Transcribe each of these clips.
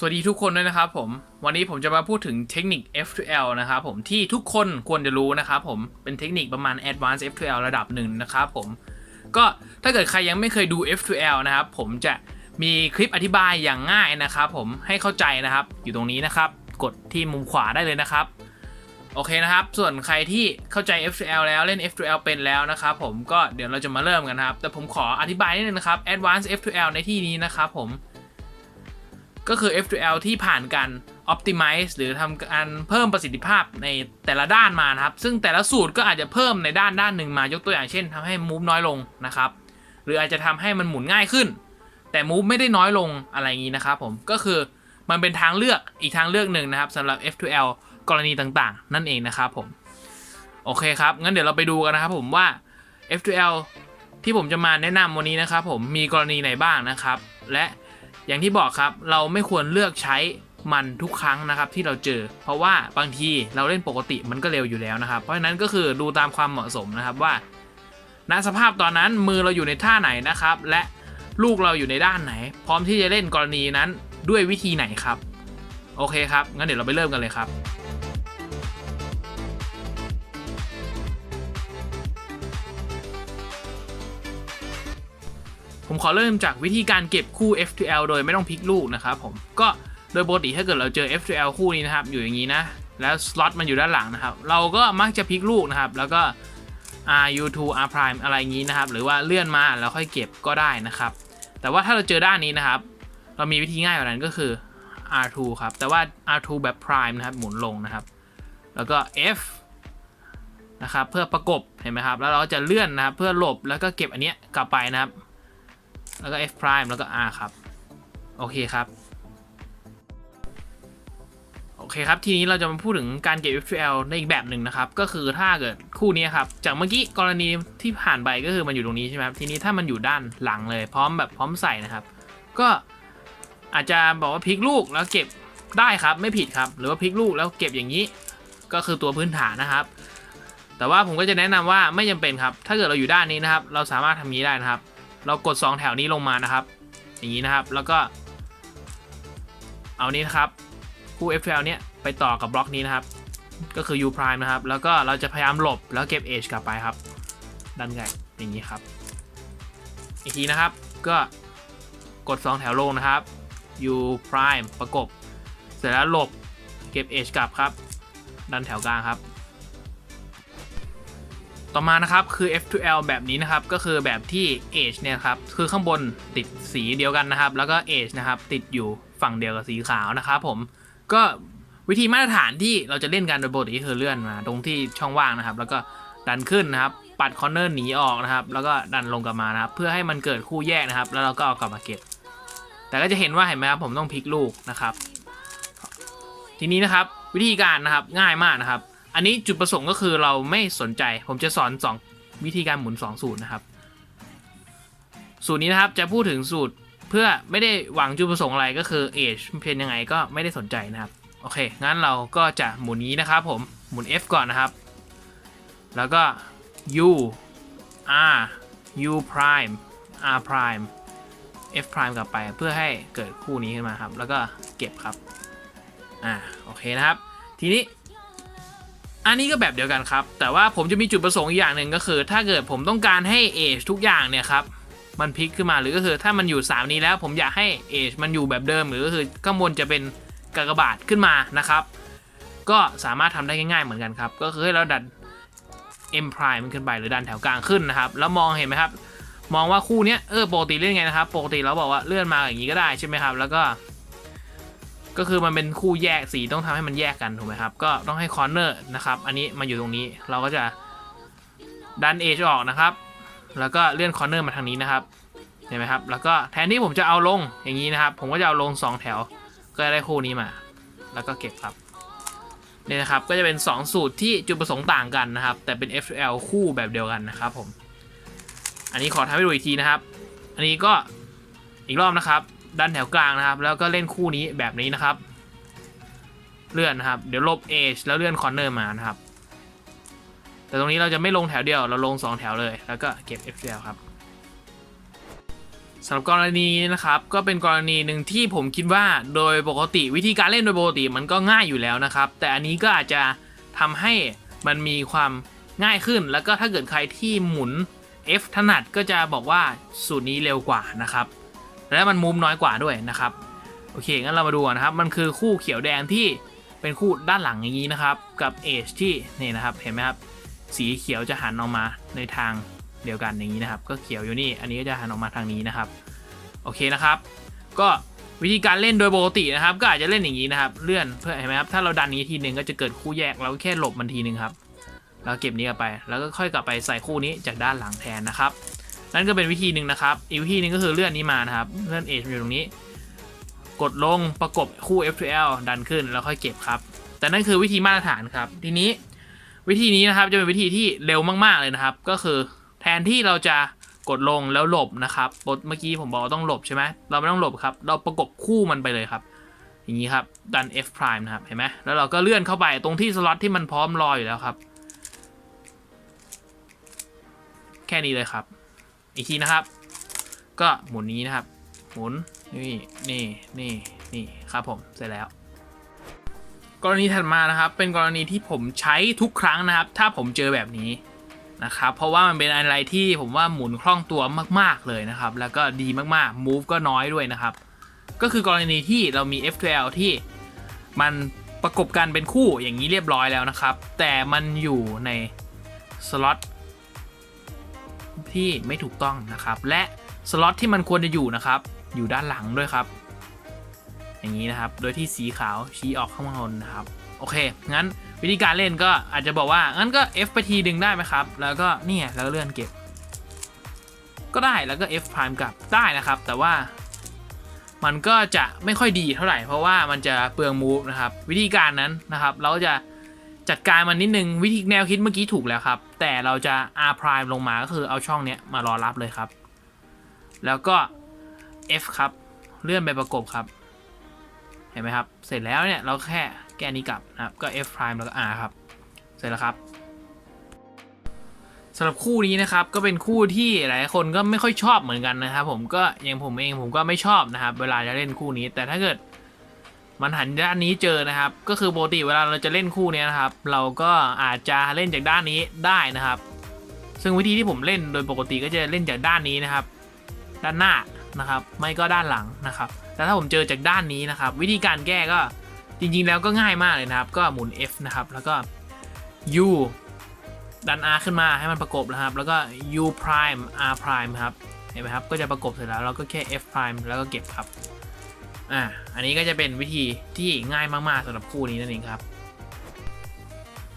สวัสดีทุกคนด้วยนะครับผม วันนี้ผมจะมาพูดถึงเทคนิค F2L นะครับผมที่ทุกคนควรจะรู้นะครับผมเป็นเทคนิคประมาณ Advanced F2L ระดับหนึ่งนะครับผมก็ถ้าเกิดใครยังไม่เคยดู F2L นะครับผมจะมีคลิปอธิบายอย่างง่ายนะครับผมให้เข้าใจนะครับ อยู่ตรงนี้นะครับ กดที่มุมขวาได้เลยนะครับ โอเคนะครับ ส่วนใครที่เข้าใจ F2L แล้วเล่น F2L เป็นแล้วนะครับผมก็เดี๋ยวเราจะมาเริ่มกันครับ แต่ผมขออธิบายนิดนึงนะครับ Advanced F2L ในที่นี้นะครับผม ก็คือ F2L ที่ผ่านการ optimize หรือทำการเพิ่มประสิทธิภาพในแต่ละด้านมานะครับ ซึ่งแต่ละสูตรก็อาจจะเพิ่มในด้านด้านหนึ่งมายกตัวอย่างเช่นทำให้ move น้อยลงนะครับ หรืออาจจะทำให้มันหมุนง่ายขึ้น แต่ move ไม่ได้น้อยลงอะไรอย่างนี้นะครับผมก็คือมันเป็นทางเลือกอีกทางเลือกหนึ่งนะครับสำหรับ F2L กรณีต่างๆ นั่นเองนะครับผมโอเคครับ งั้นเดี๋ยวเราไปดูกันนะครับผมว่า F2L ที่ผมจะมาแนะนำวันนี้นะครับผมมีกรณีไหนบ้างนะครับ และ อย่างที่บอกครับเราไม่ควรเลือกใช้มันทุกครั้งนะครับที่เราเจอ เพราะว่าบางทีเราเล่นปกติมันก็เร็วอยู่แล้วนะครับ เพราะฉะนั้นก็คือดูตามความเหมาะสมนะครับว่าณสภาพตอนนั้นมือเราอยู่ในท่าไหนนะครับ และลูกเราอยู่ในด้านไหน พร้อมที่จะเล่นกรณีนั้นด้วยวิธีไหนครับ โอเคครับงั้นเดี๋ยวเราไปเริ่มกันเลยครับ ผมขอเริ่มจากวิธีการเก็บคู่ F2L โดยไม่ต้องพลิกลูกนะครับผมก็โดยปกติถ้าเกิดเราเจอ F2L คู่นี้นะครับอยู่อย่างนี้นะแล้วสล็อตมันอยู่ด้านหลังนะครับ เราก็มักจะพลิกลูกนะครับ แล้วก็ RU2 R prime อะไรอย่างนี้นะครับ หรือว่าเลื่อนมาแล้วค่อยเก็บก็ได้นะครับ แต่ว่าถ้าเราเจอด้านนี้นะครับ เรามีวิธีง่ายกว่านั้นก็คือ R2 ครับ แต่ว่า R2 แบบ prime นะครับ หมุนลงนะครับ แล้วก็ F นะครับ เพื่อประกบ เห็นไหมครับ แล้วเราจะเลื่อนนะครับ เพื่อหลบ แล้วก็เก็บอันเนี้ยกลับไปนะครับ แล้วก็ F prime แล้วก็ R ครับ โอเคครับ โอเคครับ ทีนี้เราจะมาพูดถึงการเก็บ F2L ในอีกแบบหนึ่งนะครับ ก็คือถ้าเกิดคู่นี้ครับ จากเมื่อกี้กรณีที่ผ่านไปก็คือมันอยู่ตรงนี้ใช่ไหมครับ ทีนี้ถ้ามันอยู่ด้านหลังเลย พร้อมแบบพร้อมใส่นะครับ ก็อาจจะบอกว่าพลิกลูกแล้วเก็บได้ครับไม่ผิดครับ หรือว่าพลิกลูกแล้วเก็บอย่างนี้ ก็คือตัวพื้นฐานนะครับ แต่ว่าผมก็จะแนะนำว่าไม่จำเป็นครับ ถ้าเกิดเราอยู่ด้านนี้นะครับ เราสามารถทำนี้ได้นะครับ เรากด 2 แถวนี้ลงมานะครับ อย่างนี้นะครับแล้วก็เอานี้นะครับ คู่ FL เนี้ยไปต่อกับบล็อกนี้นะครับ ก็คือ U prime นะครับ แล้วก็เราจะพยายามหลบแล้วเก็บ Edge กลับไปครับด้านไงอย่างนี้ครับ อีกทีนะครับก็กด 2 แถวลงนะครับ U prime ประกบ เสร็จแล้วหลบเก็บ Edge กลับครับด้านแถวกลางครับ ต่อมานะครับคือ F2L แบบนี้นะครับก็คือแบบที่ Edge เนี่ยครับคือข้างบนติดสีเดียวกันนะครับ แล้วก็ Edge นะครับติดอยู่ฝั่งเดียวกับสีขาวนะครับผมก็วิธีมาตรฐานที่เราจะเล่นกันโดยปกติคือเลื่อนมา ตรงที่ช่องว่างนะครับ แล้วก็ดันขึ้นนะครับ ปัดคอร์เนอร์หนีออกนะครับ แล้วก็ดันลงกลับมานะครับ เพื่อให้มันเกิดคู่แยกนะครับ แล้วเราก็เอากลับมาเก็บ แต่ก็จะเห็นว่าเห็นไหมครับผมต้องพลิกลูกนะครับ ทีนี้นะครับวิธีการนะครับง่ายมากนะครับ อันนี้จุดประสงค์ก็คือเราไม่สนใจ ผมจะสอน 2 วิธีการหมุน 2 สูตรนะครับ สูตรนี้นะครับจะพูดถึงสูตรเพื่อไม่ได้หวังจุดประสงค์อะไรก็คือ age เพียงยังไงก็ไม่ได้สนใจนะครับ โอเค งั้นเราก็จะหมุนนี้นะครับผม หมุน F ก่อนนะครับ แล้วก็ U R U prime R prime F prime กลับไปเพื่อให้เกิดคู่นี้ขึ้นมาครับ แล้วก็เก็บครับ อ่า โอเคนะครับ ทีนี้ อันนี้ก็แบบเดียวกันครับ แต่ว่าผมจะมีจุดประสงค์อีกอย่างหนึ่งก็คือ ถ้าเกิดผมต้องการให้ age ทุกอย่างเนี่ยครับมันพลิกขึ้นมาหรือก็คือถ้ามันอยู่ 3 นี้แล้วผมอยากให้ age มันอยู่แบบเดิม หรือก็คือข้างบนจะเป็นกากบาทขึ้นมานะครับ ก็สามารถทำได้ง่ายๆเหมือนกันครับ ก็คือให้เราดัน m prime มันขึ้นไปหรือดันแถวกลางขึ้นนะครับแล้วมองเห็นไหมครับ มองว่าคู่นี้เออปกติเล่นไงนะครับปกติเราบอกว่าเลื่อนมาอย่างนี้ก็ได้ใช่ไหมครับ แล้วก็ ก็คือมันเป็นคู่แยกสีต้องทำให้มันแยกกันถูกไหมครับ ก็ต้องให้คอร์เนอร์นะครับ อันนี้มาอยู่ตรงนี้เราก็จะดันเอชออกนะครับ แล้วก็เลื่อนคอร์เนอร์มาทางนี้นะครับเห็นไหมครับ แล้วก็แทนที่ผมจะเอาลงอย่างนี้นะครับ ผมก็จะเอาลง 2 แถว ก็ได้คู่นี้มา แล้วก็เก็บครับนี่นะครับ ก็จะเป็น 2 สูตรที่จุดประสงค์ต่างกันนะครับ แต่เป็น FL คู่แบบเดียวกันนะครับผม อันนี้ขอทำให้ดูอีกทีนะครับ อันนี้ก็อีกรอบนะครับ ดันแถวกลางนะครับ แล้วก็เล่นคู่นี้แบบนี้นะครับ เลื่อนนะครับ เดี๋ยวลบ Edge แล้วเลื่อนคอร์เนอร์มานะครับ แต่ตรงนี้เราจะไม่ลงแถวเดียว เราลง 2 แถวเลย แล้วก็เก็บ FL ครับสำหรับกรณีนี้นะครับก็เป็นกรณีหนึ่งที่ผมคิดว่าโดยปกติวิธีการเล่นโดยปกติมันก็ง่ายอยู่แล้วนะครับ แต่อันนี้ก็อาจจะทำให้มันมีความง่ายขึ้น แล้วก็ถ้าเกิดใครที่หมุน F ถนัดก็จะบอกว่าสูตรนี้เร็วกว่านะครับ และมันมุมน้อยกว่าด้วยนะครับโอเคงั้นเรามาดูนนะครับ มันคือคู่เขียวแดงที่เป็นคู่ด้านหลังอย่างนี้นะครับ กับเอชที่นี่นะครับเห็นไหมครับสีเขียวจะหันออกมาในทางเดียวกันอย่างนี้นะครับ ก็เขียวอยู่นี่ อันนี้ก็จะหันออกมาทางนี้นะครับโอเคนะครับ ก็วิธีการเล่นโดยปกตินะครับ ก็อาจจะเล่นอย่างนี้นะครับ เลื่อนเพื่อเห็นไหมครับถ้าเราดันนี้ทีหนึ่งก็จะเกิดคู่แยกเราก็แค่หลบมันทีหนึ่งครับแล้วเก็บนี้กลับไป แล้วก็ค่อยกลับไปใส่คู่นี้จากด้านหลังแทนนะครับ นั่นก็เป็นวิธีหนึ่งนะครับ อีกวิธีหนึ่งก็คือเลื่อนนี้มานะครับ เลื่อนเอชอยู่ตรงนี้ กดลงประกบคู่ F2L ดันขึ้นแล้วค่อยเก็บครับ แต่นั่นคือวิธีมาตรฐานครับ ทีนี้วิธีนี้นะครับจะเป็นวิธีที่เร็วมากๆเลยนะครับ ก็คือแทนที่เราจะกดลงแล้วหลบนะครับบทเมื่อกี้ผมบอกว่าต้องหลบใช่ไหมเราไม่ต้องหลบครับ เราประกบคู่มันไปเลยครับ อย่างนี้ครับ ดัน F prime นะครับ เห็นไหมแล้วเราก็เลื่อนเข้าไปตรงที่สล็อตที่มันพร้อมรออยู่แล้วครับ แค่นี้เลยครับ อีกทีนะครับ ก็หมุนนี้นะครับ หมุนนี่นี่นี่นี่ครับผมเสร็จแล้ว กรณีถัดมานะครับ เป็นกรณีที่ผมใช้ทุกครั้งนะครับ ถ้าผมเจอแบบนี้นะครับ เพราะว่ามันเป็นอะไรที่ผมว่าหมุนคล่องตัวมาก ๆเลยนะครับ แล้วก็ดีมากๆ move ก็น้อยด้วยนะครับ ก็คือกรณีที่เรามี F12 ที่มันประกบกันเป็นคู่อย่างนี้เรียบร้อยแล้วนะครับ แต่มันอยู่ในสล็อต ที่ไม่ถูกต้องนะครับ และสล็อตที่มันควรจะอยู่นะครับ อยู่ด้านหลังด้วยครับ อย่างนี้นะครับ โดยที่สีขาวชี้ออกข้างบนนะครับ โอเค งั้นวิธีการเล่นก็อาจจะบอกว่า งั้นก็ F ไปทีดึงได้ไหมครับ แล้วก็เนี่ยแล้วก็เลื่อนเก็บ ก็ได้ แล้วก็ F prime กลับได้นะครับ แต่ว่ามันก็จะไม่ค่อยดีเท่าไหร่ เพราะว่ามันจะเปลืองมูฟนะครับ วิธีการนั้นนะครับ เราจะ จัดการมันนิดนึงวิธีแนวคิดเมื่อกี้ถูกแล้วครับ แต่เราจะ R prime ลงมาก็คือเอาช่องเนี้ยมารอรับเลยครับ แล้วก็ F ครับ เลื่อนไปประกบครับ เห็นไหมครับ เสร็จแล้วเนี่ยเราแค่แก้นี้กลับนะครับ ก็ F prime แล้วก็ R ครับ เสร็จแล้วครับสำหรับคู่นี้นะครับก็เป็นคู่ที่หลายคนก็ไม่ค่อยชอบเหมือนกันนะครับ ผมก็อย่างผมเองผมก็ไม่ชอบนะครับ เวลาจะเล่นคู่นี้ แต่ถ้าเกิด มันหันด้านนี้เจอนะครับ ก็คือปกติเวลาเราจะเล่นคู่นี้นะครับ เราก็อาจจะเล่นจากด้านนี้ได้นะครับ ซึ่งวิธีที่ผมเล่นโดยปกติก็จะเล่นจากด้านนี้นะครับ ด้านหน้านะครับ ไม่ก็ด้านหลังนะครับแต่ถ้าผมเจอจากด้านนี้นะครับ วิธีการแก้ก็จริงๆแล้วก็ง่ายมากเลยนะครับ ก็หมุน F นะครับ แล้วก็ U ดัน R ขึ้นมาให้มันประกบนะครับ แล้วก็ U prime R prime ครับ เห็นไหมครับ ก็จะประกบเสร็จแล้ว เราก็แค่ F prime แล้วก็เก็บครับ อ่าอันนี้ก็จะเป็นวิธีที่ง่ายมากๆสำหรับคู่นี้นั่นเองครับ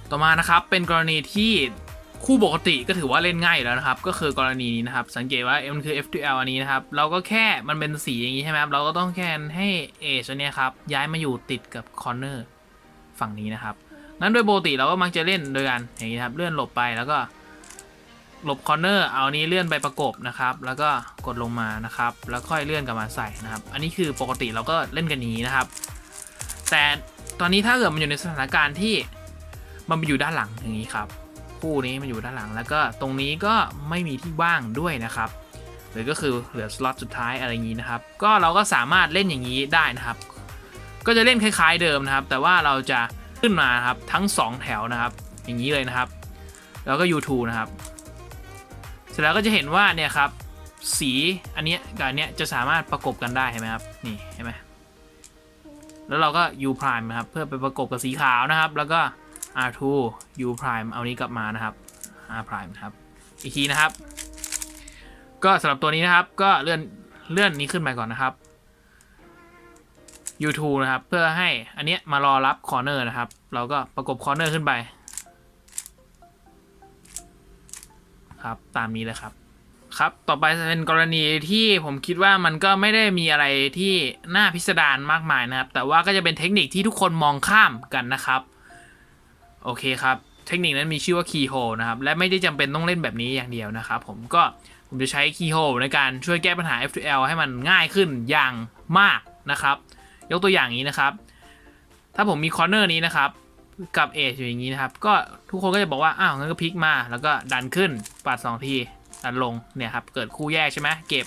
ต่อมานะครับเป็นกรณีที่คู่ปกติก็ถือว่าเล่นง่ายอยู่แล้วนะครับ ก็คือกรณีนี้นะครับ สังเกตว่ามันคือ F2L อันนี้นะครับ เราก็แค่มันเป็นสีอย่างนี้ใช่ไหมครับ เราก็ต้องแค่ให้ Edge อันเนี้ยครับ ย้ายมาอยู่ติดกับคอร์เนอร์ฝั่งนี้นะครับงั้นโดยปกติเราก็มักจะเล่นโดยการอย่างนี้ครับ เลื่อนหลบไปแล้วก็ หลบคอร์เนอร์เอานี้เลื่อนไปประกบนะครับ แล้วก็กดลงมานะครับ แล้วค่อยเลื่อนกลับมาใส่นะครับ อันนี้คือปกติเราก็เล่นกันนี้นะครับ แต่ตอนนี้ถ้าเกิดมันอยู่ในสถานการณ์ที่มันไปอยู่ด้านหลังอย่างนี้ครับ คู่นี้มันอยู่ด้านหลังแล้วก็ตรงนี้ก็ไม่มีที่ว่างด้วยนะครับหรือก็คือเหลือสล็อตสุดท้ายอะไรอย่างนี้นะครับ ก็เราก็สามารถเล่นอย่างนี้ได้นะครับ ก็จะเล่นคล้าย ๆเดิมนะครับ แต่ว่าเราจะขึ้นมาครับทั้ง 2 แถวนะครับ อย่างนี้เลยนะครับ แล้วก็ U2 นะครับ เสร็จแล้วก็จะเห็นว่าเนี่ยครับสีอันเนี้ยกับอันเนี้ยจะสามารถประกบกันได้เห็นไหมครับนี่เห็นไหมแล้วเราก็ U prime นะครับเพื่อไปประกบกับสีขาวนะครับ แล้วก็ R2 U prime เอานี้กลับมานะครับ R prime นะครับอีกทีนะครับ ก็สำหรับตัวนี้นะครับก็เลื่อนเลื่อนนี้ขึ้นไปก่อนนะครับ U2 นะครับเพื่อให้อันเนี้ยมารอรับคอร์เนอร์นะครับ เราก็ประกบคอร์เนอร์ขึ้นไป ครับ ตามนี้เลยครับ ครับต่อไปจะเป็นกรณีที่ผมคิดว่ามันก็ไม่ได้มีอะไรที่น่าพิสดารมากมายนะครับ แต่ว่าก็จะเป็นเทคนิคที่ทุกคนมองข้ามกันนะครับ โอเคครับ เทคนิคนั้นมีชื่อว่า keyhole นะครับ และไม่ได้จำเป็นต้องเล่นแบบนี้อย่างเดียวนะครับ ผมก็ผมจะใช้ keyhole ในการช่วยแก้ปัญหา F2L ให้มันง่ายขึ้นอย่างมากนะครับ ยกตัวอย่างนี้นะครับ ถ้าผมมีคอร์เนอร์นี้นะครับ กับเอชอยู่อย่างนี้นะครับ ก็ทุกคนก็จะบอกว่า อ้าวงั้นก็พลิกมา แล้วก็ดันขึ้นปัด2ทีดันลงเนี่ยครับ เกิดคู่แยกใช่ไหมเก็บ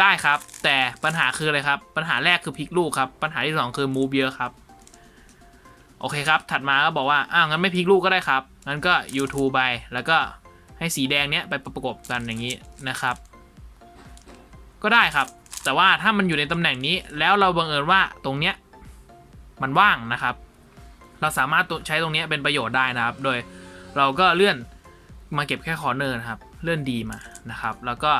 ได้ครับ แต่ปัญหาคืออะไรครับ ปัญหาแรกคือพลิกลูกครับ ปัญหาที่สองคือมูฟเยอะครับ โอเคครับ ถัดมาก็บอกว่า อ้าวงั้นไม่พลิกลูกก็ได้ครับ งั้นก็ YouTube ไป แล้วก็ให้สีแดงเนี้ยไปประกบกันอย่างนี้นะครับ ก็ได้ครับ แต่ว่าถ้ามันอยู่ในตำแหน่งนี้ แล้วเราบังเอิญว่าตรงเนี้ยมันว่างนะครับ เราสามารถใช้ตรงนี้เป็นประโยชน์ได้นะครับ โดยเราก็เลื่อนมาเก็บแค่คอร์เนอร์นะครับ เลื่อนดีมานะครับ แล้วก็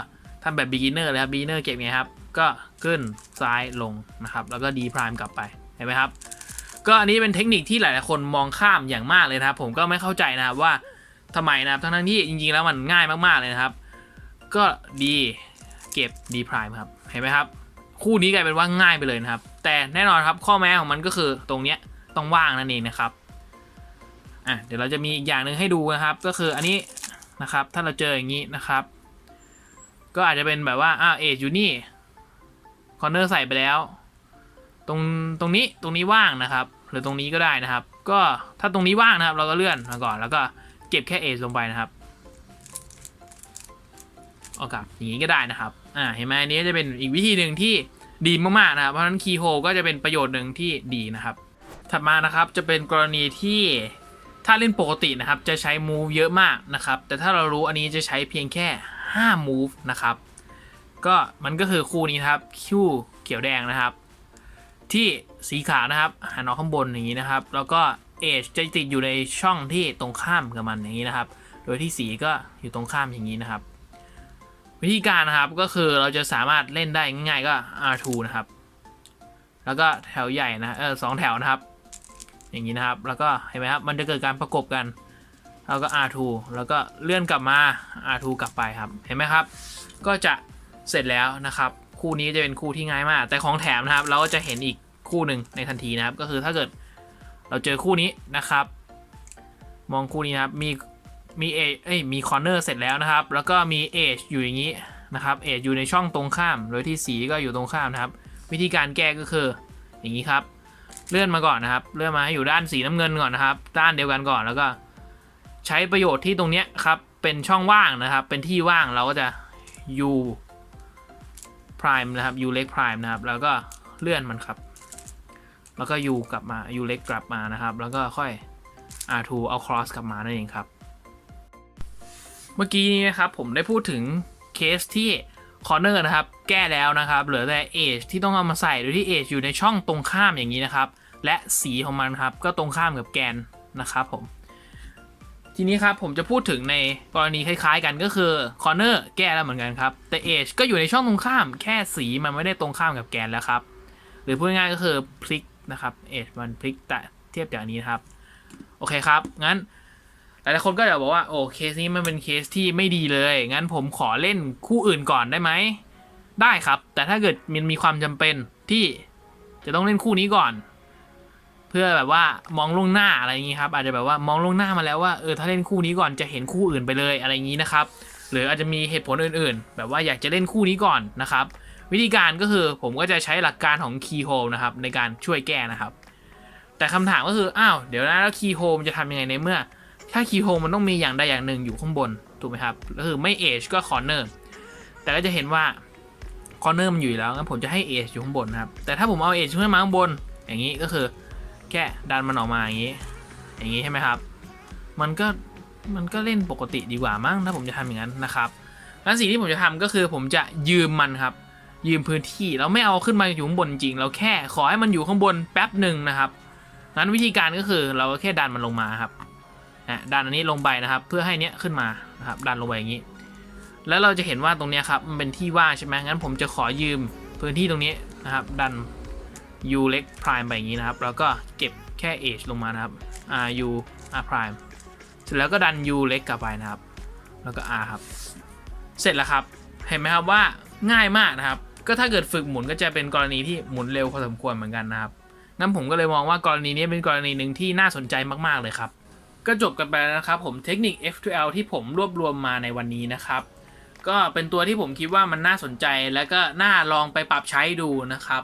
ทำแบบ beginner เลยครับ beginner เก็บไงครับ ก็ขึ้นซ้ายลงนะครับ แล้วก็ d prime กลับไป เห็นไหมครับ ก็อันนี้เป็นเทคนิคที่หลายๆคนมองข้ามอย่างมากเลยนะครับ ผมก็ไม่เข้าใจนะครับว่าทำไมนะครับ ทั้งที่จริงๆแล้วมันง่ายมากๆเลยนะครับ ก็ดีเก็บ d prime ครับ เห็นไหมครับ คู่นี้กลายเป็นว่าง่ายไปเลยนะครับ แต่แน่นอนครับข้อแม้ของมันก็คือตรงเนี้ย ต้องว่างนั่นเองนะครับอะเดี๋ยวเราจะมีอีกอย่างหนึ่งให้ดูนะครับ ก็คืออันนี้นะครับ ถ้าเราเจออย่างนี้นะครับ ก็อาจจะเป็นแบบว่าอ่าเอจอยู่นี่คอร์เนอร์ใส่ไปแล้ว ตรงตรงนี้ตรงนี้ว่างนะครับ หรือตรงนี้ก็ได้นะครับ ก็ถ้าตรงนี้ว่างนะครับ เราก็เลื่อนมาก่อน แล้วก็เก็บแค่เอจลงไปนะครับเอากลับอย่างนี้ก็ได้นะครับ อ่า เห็นไหมอันนี้จะเป็นอีกวิธีหนึ่งที่ดีมากๆนะครับ เพราะฉะนั้นคีย์โฮก็จะเป็นประโยชน์หนึ่งที่ดีนะครับ ถัดมานะครับจะเป็นกรณีที่ถ้าเล่นปกตินะครับจะใช้ move เยอะมากนะครับ แต่ถ้าเรารู้อันนี้จะใช้เพียงแค่ 5 move นะครับ ก็มันก็คือคู่นี้ครับคิวเขียวแดงนะครับ ที่สีขาวนะครับหันออกข้างบนอย่างนี้นะครับ แล้วก็เอจจะติดอยู่ในช่องที่ตรงข้ามกับมันอย่างนี้นะครับ โดยที่สีก็อยู่ตรงข้ามอย่างนี้นะครับ วิธีการนะครับก็คือเราจะสามารถเล่นได้ง่ายๆก็ R2 นะครับ แล้วก็แถวใหญ่นะเออสองแถวนะครับ อย่างนี้นะครับ แล้วก็เห็นไหมครับ มันจะเกิดการประกบกัน แล้วก็ R2 แล้วก็เลื่อนกลับมา R2 กลับไปครับ เห็นไหมครับ ก็จะเสร็จแล้วนะครับ คู่นี้จะเป็นคู่ที่ง่ายมาก แต่ของแถมนะครับ เราก็จะเห็นอีกคู่หนึ่งในทันทีนะครับ ก็คือถ้าเกิดเราเจอคู่นี้นะครับ มองคู่นี้นะครับ มีมีเอเอ้ย มีคอร์เนอร์เสร็จแล้วนะครับ แล้วก็มีเอจอยู่อย่างนี้นะครับเอจอยู่ในช่องตรงข้าม โดยที่สีก็อยู่ตรงข้ามนะครับ วิธีการแก้ก็คืออย่างนี้ครับ เลื่อนมาก่อนนะครับ เลื่อนมาให้อยู่ด้านสีน้ำเงินก่อนนะครับ ด้านเดียวกันก่อนแล้วก็ ใช้ประโยชน์ที่ตรงเนี้ยครับเป็นช่องว่างนะครับ เป็นที่ว่างเราก็จะ u prime นะครับ u เล็ก prime นะครับ แล้วก็เลื่อนมันครับ แล้วก็ u กลับมา u เล็กกลับมานะครับ แล้วก็ค่อย r2 เอา cross กลับมานั่นเองครับ เมื่อกี้นี้นะครับผมได้พูดถึงเคสที่ corner นะครับ แก้แล้วนะครับ เหลือแต่ edge ที่ต้องเอามาใส่โดยที่ edge อยู่ในช่องตรงข้ามอย่างนี้นะครับ และสีของมันครับก็ตรงข้ามกับแกนนะครับผม ทีนี้ครับผมจะพูดถึงในกรณีคล้ายๆกันก็คือ corner แก้แล้วเหมือนกันครับ แต่ edge ก็อยู่ในช่องตรงข้ามแค่สีมันไม่ได้ตรงข้ามกับแกนแล้วครับ หรือพูดง่ายๆก็คือพลิกนะครับ edge มันพลิกแต่เทียบจากนี้นะครับ โอเคครับ งั้นหลายๆคนก็จะบอกว่าโอ้เคสนี้มันเป็นเคสที่ไม่ดีเลย งั้นผมขอเล่นคู่อื่นก่อนได้ไหม ได้ครับ แต่ถ้าเกิดมันมีความจำเป็นที่จะต้องเล่นคู่นี้ก่อน เพื่อแบบว่ามองล่วงหน้าอะไรอย่างนี้ครับ อาจจะแบบว่ามองล่วงหน้ามาแล้วว่าเออถ้าเล่นคู่นี้ก่อนจะเห็นคู่อื่นไปเลยอะไรอย่างนี้นะครับ หรืออาจจะมีเหตุผลอื่นๆ แบบว่าอยากจะเล่นคู่นี้ก่อนนะครับ วิธีการก็คือผมก็จะใช้หลักการของ key hole นะครับในการช่วยแก้นะครับ แต่คำถามก็คืออ้าวเดี๋ยวนะแล้ว key hole มันจะทำยังไงในเมื่อ ถ้า key hole มันต้องมีอย่างใดอย่างหนึ่งอยู่ข้างบนถูกไหมครับก็คือไม่ edge ก็ corner แต่ก็จะเห็นว่า corner มันอยู่แล้วงั้นผมจะให้ edge อยู่ข้างบนนะครับ แต่ถ้าผมเอา edge ขึ้นมาข้างบน อย่างนี้ก็คือแค่ดันมันออกมาอย่างนี้ อย่างนี้ใช่ไหมครับ มันก็มันก็เล่นปกติดีกว่ามั้งถ้าผมจะทำอย่างนั้นนะครับงั้นสิ่งที่ผมจะทำก็คือผมจะยืมมันครับ ยืมพื้นที่เราไม่เอาขึ้นมาอยู่ข้างบนจริง เราแค่ขอให้มันอยู่ข้างบนแป๊บหนึ่งนะครับงั้นวิธีการก็คือเราก็แค่ดันมันลงมาครับนะดันอันนี้ลงไปนะครับ เพื่อให้เนี้ยขึ้นมานะครับดันลงไปอย่างนี้ แล้วเราจะเห็นว่าตรงนี้ครับมันเป็นที่ว่างใช่ไหมงั้นผมจะขอยืมพื้นที่ตรงนี้นะครับ ดัน u เล็ก prime ไปอย่างนี้นะครับ แล้วก็เก็บแค่ edge ลงมานะครับ r u r prime เสร็จแล้วก็ดัน u เล็กกลับไปนะครับ แล้วก็ r ครับ เสร็จแล้วครับ เห็นไหมครับว่าง่ายมากนะครับ ก็ถ้าเกิดฝึกหมุนก็จะเป็นกรณีที่หมุนเร็วพอสมควรเหมือนกันนะครับงั้นผมก็เลยมองว่ากรณีนี้เป็นกรณีหนึ่งที่น่าสนใจมาก ๆ เลยครับ ก็จบกันไปแล้วนะครับผมเทคนิค F2L ที่ผมรวบรวมมาในวันนี้นะครับ ก็เป็นตัวที่ผมคิดว่ามันน่าสนใจและก็น่าลองไปปรับใช้ดูนะครับ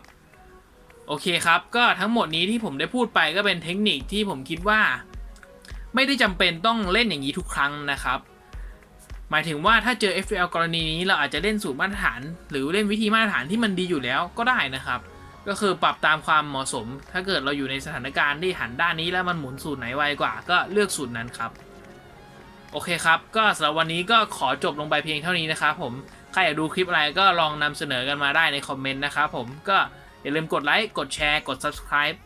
โอเคครับ ก็ทั้งหมดนี้ที่ผมได้พูดไปก็เป็นเทคนิคที่ผมคิดว่า ไม่ได้จำเป็นต้องเล่นอย่างนี้ทุกครั้งนะครับ หมายถึงว่าถ้าเจอ FPL กรณีนี้เราอาจจะเล่นสูตรมาตรฐาน หรือเล่นวิธีมาตรฐานที่มันดีอยู่แล้วก็ได้นะครับ ก็คือปรับตามความเหมาะสม ถ้าเกิดเราอยู่ในสถานการณ์ที่หันด้านนี้แล้วมันหมุนสูตรไหนไวกว่า ก็เลือกสูตรนั้นครับ โอเคครับ ก็สำหรับวันนี้ก็ขอจบลงไปเพียงเท่านี้นะครับผม ใครอยากดูคลิปอะไรก็ลองนำเสนอกันมาได้ในคอมเมนต์นะครับผม ก็อย่าลืมกดไลค์ กดแชร์ กด subscribe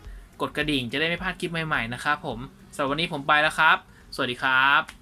กดกระดิ่งจะได้ไม่พลาดคลิปใหม่ๆนะครับผมสำหรับวันนี้ผมไปแล้วครับ สวัสดีครับ